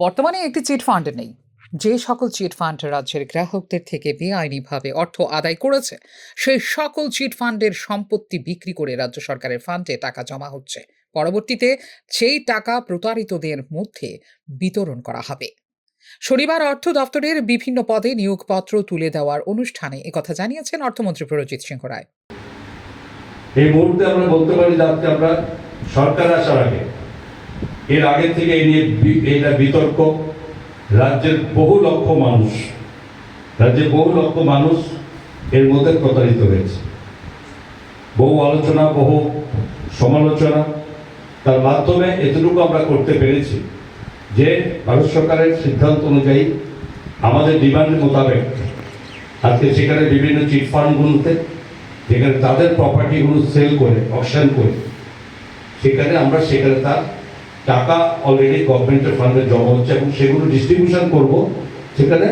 বর্তমানে একটি chit fund নেই। যে সকল চিট ফান্ড রাজ্যের গ্রাহকদের থেকে বেআইনিভাবে অর্থ আদায় করেছে, সেই সকল চিট ফান্ডের সম্পত্তি বিক্রি করে রাজ্য সরকারের ফান্ডে টাকা জমা হচ্ছে। পরবর্তীতে সেই টাকা প্রতারিতদের মধ্যে বিতরণ করা হবে। শনিবার অর্থ দপ্তরের বিভিন্ন পদে নিয়োগপত্র তুলে দেওয়ার অনুষ্ঠানে একথা জানিয়েছেন অর্থমন্ত্রী প্ররজিৎ সিংহ রায়। এই মুহূর্তে আমরা বলতে পারি যে আমরা সরকার আসার আগে এর আগে থেকে এই নিয়ে এটা বিতর্ক। রাজ্যের বহু লক্ষ মানুষ, রাজ্যের বহু লক্ষ মানুষ এর মধ্যে প্রতারিত হয়েছে। বহু আলোচনা, বহু সমালোচনা। তার মাধ্যমে এতটুকু আমরা করতে পেরেছি যে ভারত সরকারের সিদ্ধান্ত অনুযায়ী আমাদের ডিমান্ড মোতাবেক আজকে সেখানে বিভিন্ন চিট ফান্ডগুলোতে, যেখানে তাদের প্রপার্টিগুলো সেল করে অকশন করে, সেখানে আমরা সেখানে তার টাকা অলরেডি গভর্নমেন্টের ফান্ডে জমা হচ্ছে এবং সেগুলো ডিস্ট্রিবিউশন করব, সেখানে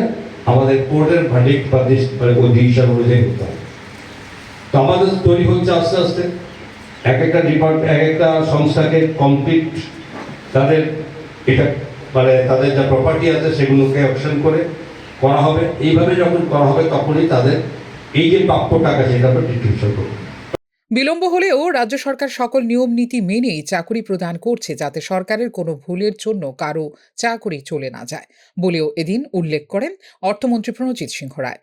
আমাদের কোর্টের ভার্ডিক্ট বা মানে ওই ডিসিশন অনুযায়ী হতে হবে। তো আমাদের তৈরি হচ্ছে আস্তে আস্তে। এক একটা ডিপার্টমেন্ট এক একটা সংস্থাকে কমপ্লিট তাদের এটা মানে তাদের যা প্রপার্টি আছে সেগুলোকে অপশন করে করা হবে। এইভাবে যখন করা হবে, তখনই তাদের এই যে প্রাপ্য টাকা, সেটা আমরা ডিস্ট্রিবিউশন করব। বিলম্ব হলেও রাজ্য সরকার সকল নিয়ম নীতি মেনেই চাকরি প্রদান করছে যাতে সরকারের কোনো ভুলের জন্য কারও চাকরি চলে না যায় বলেও এদিন উল্লেখ করেন অর্থমন্ত্রী প্রণজিৎ সিংহ রায়।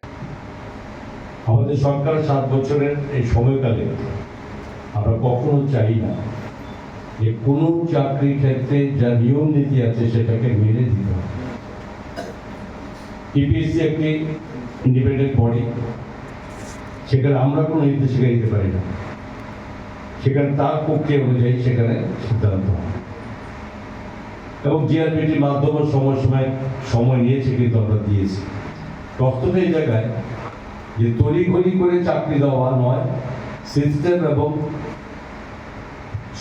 আমাদের সরকার সাত বছরের এই সময়কালে আমরা কখনো চাই না যে কোনো চাকরির ক্ষেত্রে যা নিয়ম নীতি আছে সেটাকে মেনে দিতে হবে। টিপিএসসি একটি ইন্ডিপেন্ডেন্ট বডি সেখানে আমরা কোনো নির্দেশিকা দিতে পারি না। সেখানে তার প্রক্রিয়া অনুযায়ী সেখানে সিদ্ধান্ত এবং জিআরপিটির মাধ্যমে সময় সময় সময় নিয়েছে কিন্তু আমরা দিয়েছি। তখন এই জায়গায় যে তড়িঘড়ি করে চাকরি দেওয়া নয় সিস্টেম এবং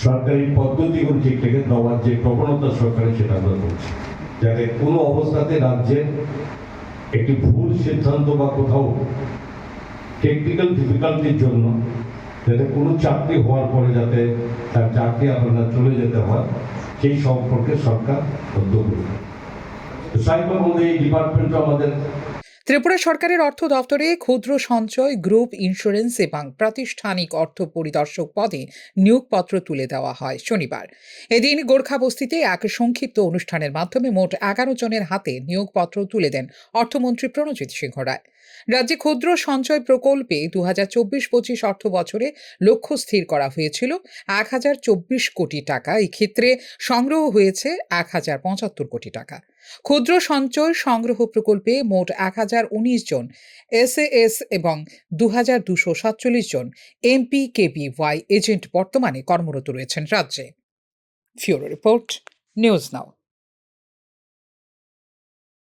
সরকারি পদ্ধতিগুলো ঠিক রেখে দেওয়ার যে প্রবণতা সরকারের সেটা আমরা করছি। যাতে কোনো অবস্থাতে রাজ্যের একটি ভুল সিদ্ধান্ত বা কোথাও টেকনিক্যাল ডিফিকাল্টির জন্য যাতে কোনো চাকরি হওয়ার পরে যাতে তার চাকরি আপনার চলে যেতে হয়, সেই সম্পর্কে সরকার উদ্যোগ নেবে সাইবার এই ডিপার্টমেন্টও আমাদের ত্রিপুরা সরকারের অর্থ দপ্তরে ক্ষুদ্র সঞ্চয় গ্রুপ ইন্স্যুরেন্স এবং প্রাতিষ্ঠানিক অর্থ পরিদর্শক পদে নিয়োগপত্র তুলে দেওয়া হয় শনিবার। এদিন গোর্খাবস্তিতে এক সংক্ষিপ্ত অনুষ্ঠানের মাধ্যমে মোট এগারো জনের হাতে নিয়োগপত্র তুলে দেন অর্থমন্ত্রী প্রণজিৎ সিংহ রায়। রাজ্যে ক্ষুদ্র সঞ্চয় প্রকল্পে দু হাজার চব্বিশ পঁচিশ অর্থ বছরে লক্ষ্য স্থির করা হয়েছিল। এক হাজার চব্বিশ কোটি টাকা। এই ক্ষেত্রে সংগ্রহ হয়েছে এক হাজার পঁচাত্তর কোটি টাকা। ক্ষুদ্র সঞ্চয় সংগ্রহ প্রকল্পে মোট এক হাজার উনিশ জন এসএএস এবং দু হাজার দুশো সাতচল্লিশ জন এমপি ওয়াই এজেন্ট বর্তমানে কর্মরত রয়েছেন রাজ্যে। Bureau report, news now.